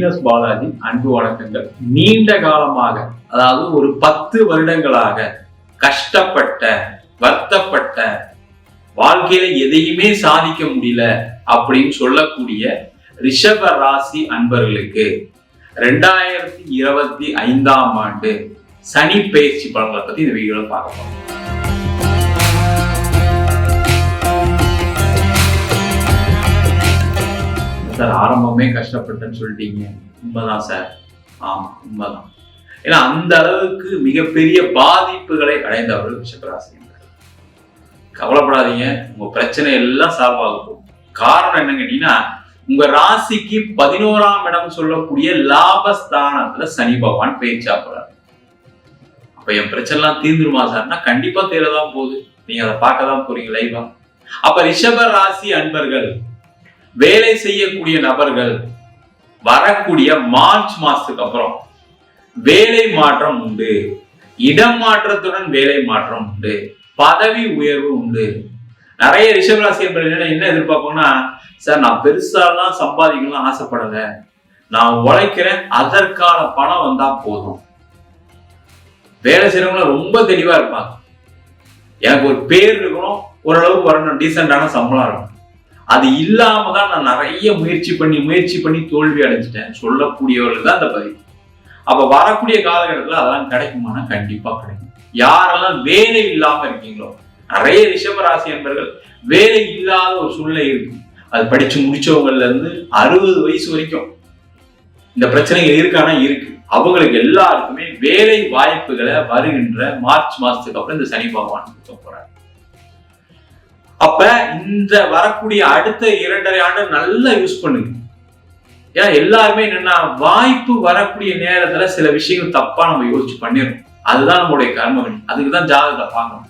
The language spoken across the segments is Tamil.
வீனஸ் பாலாஜி அன்பு வணக்கங்கள். நீண்ட காலமாக அதாவது ஒரு பத்து வருடங்களாக கஷ்டப்பட்ட வருத்தப்பட்ட வாழ்க்கையில எதையுமே சாதிக்க முடியல அப்படின்னு சொல்லக்கூடிய ரிஷப ராசி அன்பர்களுக்கு ரெண்டாயிரத்தி இருபத்தி ஐந்தாம் ஆண்டு சனி பயிற்சி பலன்களை பத்தி இந்த வீடியோல பார்க்க போறோம். சார் ஆரம்பமே கஷ்டப்பட்டேன்னு சொல்லிட்டீங்க. உண்மைதான் சார். ஆமா உண்மைதான். ஏன்னா அந்த அளவுக்கு மிகப்பெரிய பாதிப்புகளை அடைந்தவர்கள் ரிஷபராசி கவலைப்படாதீங்க உங்க பிரச்சனை எல்லாம் சால்வ் ஆகும் காரணம் என்னன்னு கேட்டீங்கன்னா உங்க ராசிக்கு பதினோராம் இடம் சொல்லக்கூடிய லாபஸ்தானத்துல சனி பகவான் பேச்சா போறாரு அப்ப என் பிரச்சனை எல்லாம் தீர்ந்துருமா சார்னா கண்டிப்பா தேரதான் போகுது. நீங்க அதை பார்க்க தான் போறீங்க லைவா அப்ப ரிஷப ராசி அன்பர்கள் வேலை செய்யக்கூடிய நபர்கள் வரக்கூடிய மார்ச் மாசத்துக்கு அப்புறம் வேலை மாற்றம் உண்டு. இடம் மாற்றத்துடன் வேலை மாற்றம் உண்டு. பதவி உயர்வு உண்டு. நிறைய ரிஷபராசி என்பர்கள் என்ன எதிர்பார்ப்போம்னா சார் நான் பெருசாலாம் சம்பாதிக்கணும்னு ஆசைப்படல. நான் உழைக்கிறேன். அதற்கான பணம் வந்தா போதும். வேலை செய்யறவங்க ரொம்ப தெளிவா இருப்பாங்க. எனக்கு ஒரு பேர் இருக்கணும். ஓரளவுக்கு வரணும். டீசெண்டான சம்பளம் இருக்கும் அது இல்லாம தான் நான் நிறைய முயற்சி பண்ணி முயற்சி பண்ணி தோல்வி அடைஞ்சிட்டேன். சொல்லக்கூடியவர்கள் தான் அந்த பதிவு. அப்ப வரக்கூடிய காலகட்டத்தில் அதெல்லாம் கிடைக்குமானா கண்டிப்பா கிடைக்கும். யாரெல்லாம் வேலை இல்லாம இருக்கீங்களோ நிறைய ரிஷபராசி என்பர்கள் வேலை இல்லாத ஒரு சூழ்நிலை இருக்கு அது படிச்சு முடிச்சவங்கல இருந்து அறுபது வயசு வரைக்கும் இந்த பிரச்சனைகள் இருக்கானா இருக்கு. அவங்களுக்கு எல்லாருக்குமே வேலை வாய்ப்புகளை வருகின்ற மார்ச் மாசத்துக்கு அப்புறம் இந்த சனி பகவான் கொடுக்க போறாரு. அப்ப இந்த வரக்கூடிய அடுத்த இரண்டரை ஆண்டு நல்லா யூஸ் பண்ணுங்க. ஏன்னா எல்லாருமே என்னன்னா வாய்ப்பு வரக்கூடிய நேரத்துல சில விஷயங்கள் தப்பா நம்ம யோசிச்சு பண்ணிடுறோம் அதுதான் நம்மளுடைய கர்மவனி அதுக்கு தான் ஜாதகத்தை பார்க்கணும்.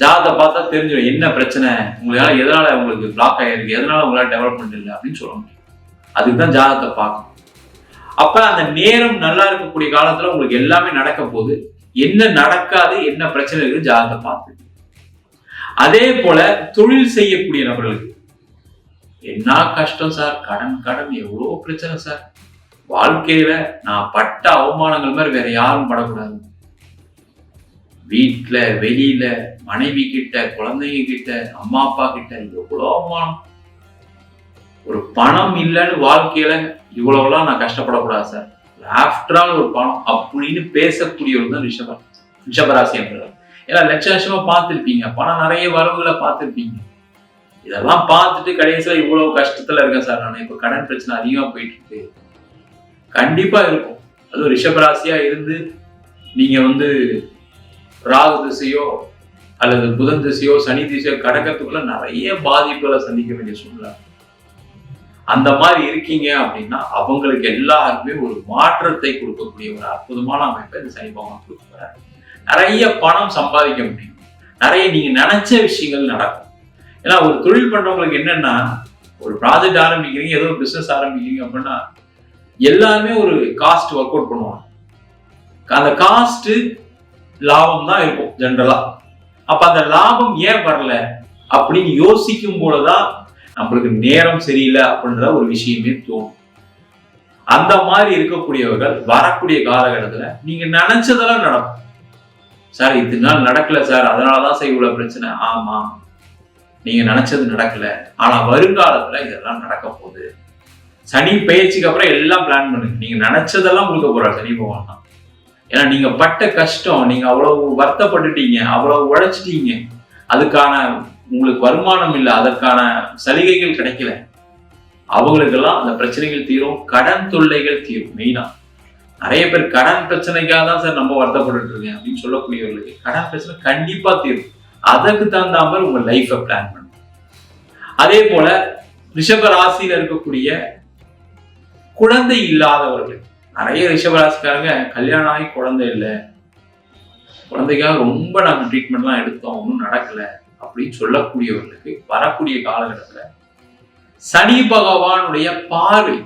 ஜாதகத்தை பார்த்தா தெரிஞ்சிடும் என்ன பிரச்சனை? உங்களால எதனால உங்களுக்கு பிளாக் ஆயிருக்கு? எதனால உங்களால டெவலப்மெண்ட் இல்லை? அப்படின்னு சொல்ல முடியும். அதுக்கு தான் ஜாதகத்தை பார்க்கணும். அப்ப அந்த நேரம் நல்லா இருக்கக்கூடிய காலத்துல உங்களுக்கு எல்லாமே நடக்க போகுது. என்ன நடக்காது என்ன பிரச்சனை இருக்கு ஜாதகத்தை பார்த்து அதே போல தொழில் செய்யக்கூடிய நபர்களுக்கு. என்ன கஷ்டம் சார்? கடன் கடன். எவ்வளோ பிரச்சனை சார். வாழ்க்கையில நான் பட்ட அவமானங்கள் மாதிரி வேற யாரும் படக்கூடாது. வீட்டுல வெளியில மனைவி கிட்ட குழந்தைங்க கிட்ட அம்மா அப்பா கிட்ட எவ்வளோ அவமானம். ஒரு பணம் இல்லைன்னு வாழ்க்கையில இவ்வளவுலாம் நான் கஷ்டப்படக்கூடாது சார். ஆஃப்டர் ஆல் ஒரு பணம் அப்படின்னு பேசக்கூடியவர் தான் ரிஷப ரிஷபராசி என்றார் ஏன்னா லட்ச லட்சமா பார்த்துருப்பீங்க. பணம் நிறைய வரவுகளை பார்த்துருப்பீங்க. இதெல்லாம் பார்த்துட்டு கடைசியில இவ்வளவு கஷ்டத்துல இருக்கேன் சார் நான். இப்ப கடன் பிரச்சனை அதிகமா போயிட்டு இருக்கு கண்டிப்பா இருக்கும். அதுவும் ரிஷபராசியா இருந்து நீங்க வந்து ராகு திசையோ அல்லது புதன் திசையோ சனி திசையோ கடக்கிறதுக்குள்ள நிறைய பாதிப்புகளை சந்திக்க வேண்டிய சூழ்நிலை. அந்த மாதிரி இருக்கீங்க அப்படின்னா அவங்களுக்கு எல்லாருக்குமே ஒரு மாற்றத்தை கொடுக்கக்கூடிய ஒரு அற்புதமான அமைப்பை இந்த சனி பகவான் கொடுக்குறாரு நிறைய பணம் சம்பாதிக்க முடியும். நிறைய நீங்க நினைச்ச விஷயங்கள் நடக்கும். ஏன்னா ஒரு தொழில் பண்றவங்களுக்கு என்னன்னா ஒரு ப்ராஜெக்ட் ஆரம்பிக்கிறீங்க ஏதோ ஒரு பிசினஸ் ஆரம்பிக்கிறீங்க அப்படின்னா எல்லாருமே ஒரு காஸ்ட் ஒர்க் அவுட் பண்ணுவாங்க. அந்த காஸ்ட் லாபம் தான் இருக்கும் ஜென்ரலா அப்ப அந்த லாபம் ஏன் வரல அப்படின்னு யோசிக்கும் போலதான் நம்மளுக்கு நேரம் சரியில்லை அப்படின்ற ஒரு விஷயமே தோணும். அந்த மாதிரி இருக்கக்கூடியவர்கள் வரக்கூடிய காலகட்டத்துல நீங்க நினைச்சதெல்லாம் நடக்கும். சார் இது நாள் நடக்கல சார். அதனாலதான் சார் இவ்வளவு பிரச்சனை. ஆமா. நீங்க நினைச்சது நடக்கல. ஆனா வருங்காலத்துல இதெல்லாம் நடக்க போகுது. சனி பயிற்சிக்கு அப்புறம் எல்லாம் பிளான் பண்ணுங்க. நீங்க நினைச்சதெல்லாம் கொடுக்க போறாரு சனி பகவான் தான். ஏன்னா நீங்க பட்ட கஷ்டம் நீங்க அவ்வளவு வருத்தப்பட்டுட்டீங்க அவ்வளவு உழைச்சிட்டீங்க. அதுக்கான உங்களுக்கு வருமானம் இல்லை அதற்கான சலுகைகள் கிடைக்கல. அவங்களுக்கெல்லாம் அந்த பிரச்சனைகள் தீரும் கடன் தொல்லைகள் தீரும் மெயினா நிறைய பேர் கடன் பிரச்சனைக்காக தான் சார் நம்ம வருத்தப்பட்டு இருக்கேன் அப்படின்னு சொல்லக்கூடியவர்களுக்கு கடன் பிரச்சனை கண்டிப்பா தீரும். அதற்கு தகுந்த மாதிரி உங்க லைஃபை பிளான் பண்ணுங்க. அதே போல ரிஷப ராசியில இருக்கக்கூடிய குழந்தை இல்லாதவர்கள் நிறைய ரிஷபராசிக்காரங்க கல்யாணம் ஆகி குழந்தை இல்லை. குழந்தைக்காக ரொம்ப நாங்கள் ட்ரீட்மெண்ட்லாம் எடுத்தோம் ஒன்றும் நடக்கல அப்படின்னு சொல்லக்கூடியவர்களுக்கு வரக்கூடிய காலகட்டத்துல சனி பகவானுடைய பார்வை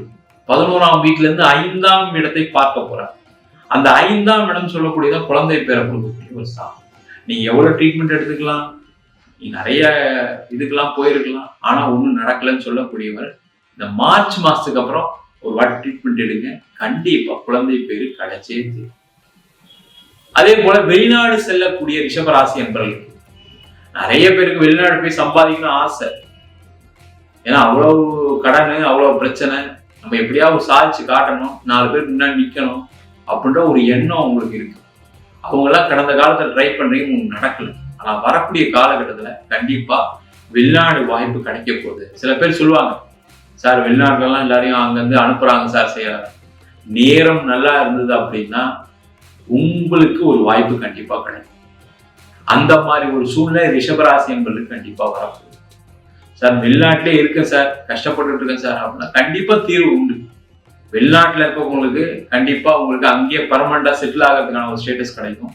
பதினோராம் வீட்டுல இருந்து ஐந்தாம் இடத்தை பார்க்க போறார். அந்த ஐந்தாம் இடம் சொல்லக்கூடியதான் குழந்தை பேரை கொடுக்கக்கூடிய ஒரு ஸ்தானம் நீங்க எவ்வளவு ட்ரீட்மெண்ட் எடுத்துக்கலாம்? நீ நிறைய இதுக்கெல்லாம் போயிருக்கலாம். ஆனா ஒன்றும் நடக்கலன்னு சொல்லக்கூடியவர் இந்த மார்ச் மாசத்துக்கு அப்புறம் ஒரு வாட்டி ட்ரீட்மெண்ட் எடுங்க. கண்டிப்பா குழந்தை பேரு கிடைச்சே தீரும். அதே போல வெளிநாடு செல்லக்கூடிய ரிஷபராசி என்பவர்களுக்கு. நிறைய பேருக்கு வெளிநாடு போய் சம்பாதிக்கணும் ஆசை. ஏன்னா அவ்வளவு கடன் அவ்வளவு பிரச்சனை. நம்ம எப்படியாவது சாதிச்சு காட்டணும் நாலு பேருக்கு முன்னாடி நிக்கணும் அப்படின்ற ஒரு எண்ணம் அவங்களுக்கு இருக்கு. அவங்கெல்லாம் கடந்த காலத்துல ட்ரை பண்ணுறீங்க உங்களுக்கு நடக்கல. ஆனா வரக்கூடிய காலகட்டத்துல கண்டிப்பா வெளிநாடு வாய்ப்பு கிடைக்க போகுது. சில பேர் சொல்லுவாங்க சார் வெளிநாட்டுலலாம் எல்லாரையும் அங்கிருந்து அனுப்புறாங்க சார் செய்யறாங்க நேரம் நல்லா இருந்தது அப்படின்னா உங்களுக்கு ஒரு வாய்ப்பு கண்டிப்பாக கிடைக்கும். அந்த மாதிரி ஒரு சூழ்நிலை ரிஷபராசி என்பது கண்டிப்பாக வரப்போகுது. சார் வெளிநாட்டிலே இருக்கேன் சார். கஷ்டப்பட்டு இருக்கேன் சார். அப்படின்னா கண்டிப்பா தீர்வு உண்டு. வெளிநாட்டில் இருக்கவங்களுக்கு கண்டிப்பா உங்களுக்கு அங்கேயே பர்மனண்டா செட்டில் ஆகிறதுக்கான ஒரு ஸ்டேட்டஸ் கிடைக்கும்.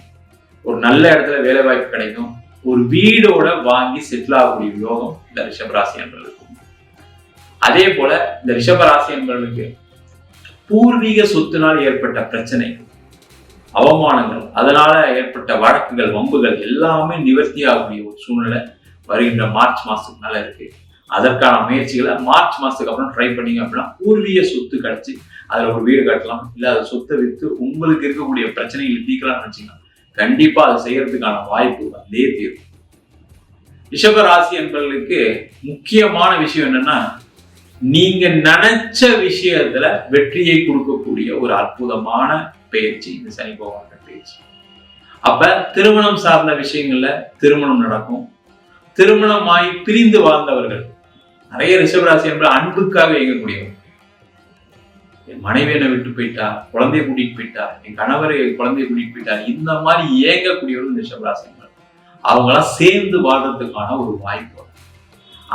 ஒரு நல்ல இடத்துல வேலை வாய்ப்பு கிடைக்கும். ஒரு வீடோட வாங்கி செட்டில் ஆகக்கூடிய யோகம் இந்த ரிஷபராசி என்பவர்களுக்கு அதே போல இந்த ரிஷபராசி என்பவர்களுக்கு பூர்வீக சொத்தினால் ஏற்பட்ட பிரச்சனை அவமானங்கள் அதனால ஏற்பட்ட வழக்குகள் வம்புகள் எல்லாமே நிவர்த்தி ஆகக்கூடிய ஒரு சூழ்நிலை. வருகின்ற மார்ச் மாசத்துக்கு மேல இருக்கு. அதற்கான முயற்சிகளை மார்ச் மாசத்துக்கு அப்புறம் ட்ரை பண்ணீங்க அப்படின்னா பூர்வீக சொத்து கிடைச்சி அதுல ஒரு வீடு கட்டலாம். இல்ல அதை சொத்தை விற்று உங்களுக்கு இருக்கக்கூடிய பிரச்சனைகளை தீர்க்கலாம்னு நினைச்சீங்கன்னா கண்டிப்பா அதை செய்யறதுக்கான வாய்ப்பு வந்தே தீரும். ரிஷப ராசி என்பவர்களுக்கு முக்கியமான விஷயம் என்னன்னா நீங்க நினைச்ச விஷயத்துல வெற்றியை கொடுக்கக்கூடிய ஒரு அற்புதமான பயிற்சி இந்த சனி பகவான் பயிற்சி அப்ப திருமணம் சார்ந்த விஷயங்கள்ல திருமணம் நடக்கும். திருமணமாய் பிரிந்து வாழ்ந்தவர்கள். நிறைய ரிஷபராசி என்பது அன்புக்காக இயங்கக்கூடியவங்க என் மனைவி என்னை விட்டு போயிட்டா குழந்தைய கூட்டிட்டு போயிட்டா என் கணவர் குழந்தைய கூட்டிட்டு போயிட்டா இந்த மாதிரி ஏங்கக்கூடியவர்கள் ரிஷபராசி அவங்களாம் சேர்ந்து வாழ்றதுக்கான ஒரு வாய்ப்பு.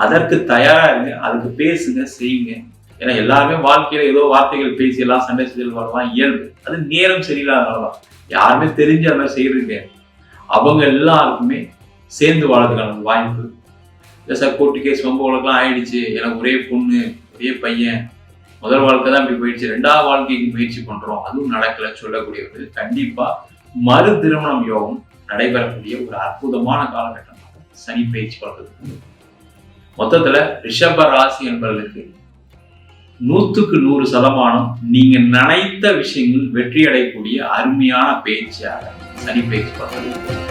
அதற்கு தயாரா இருங்க அதுக்கு பேசுங்க செய்யுங்க. ஏன்னா எல்லாருமே வாழ்க்கையில ஏதோ வார்த்தைகள் பேசி எல்லாம் சண்டை செய்தல் வரலாம் இயல்பு. அது நேரம் சரியில்லாதனாலதான். யாருமே தெரிஞ்சு அந்த மாதிரி செய்யறது அவங்க எல்லாருக்குமே சேர்ந்து வாழறதுக்கான வாய்ப்பு. இல்லை சார் கோர்ட்டு கேஸ் ரொம்ப உலகெல்லாம் ஆயிடுச்சு. எனக்கு ஒரே பொண்ணு ஒரே பையன். முதல் வாழ்க்கை தான் இப்படி போயிடுச்சு. ரெண்டாவது வாழ்க்கைக்கு முயற்சி பண்றோம். அதுவும் நடக்கலை சொல்லக்கூடியவர்கள் கண்டிப்பா மறு திருமணம் யோகம் நடைபெறக்கூடிய ஒரு அற்புதமான காலகட்டமாக சனி பயிற்சி வளர்க்குது மொத்தத்துல ரிஷப ராசி என்பவர்களுக்கு நூத்துக்கு நூறு சதமானம் நீங்க நினைத்த விஷயங்கள் வெற்றி அடையக்கூடிய அருமையான பயிற்சியாக சனி பயிற்சி வளர்க்குது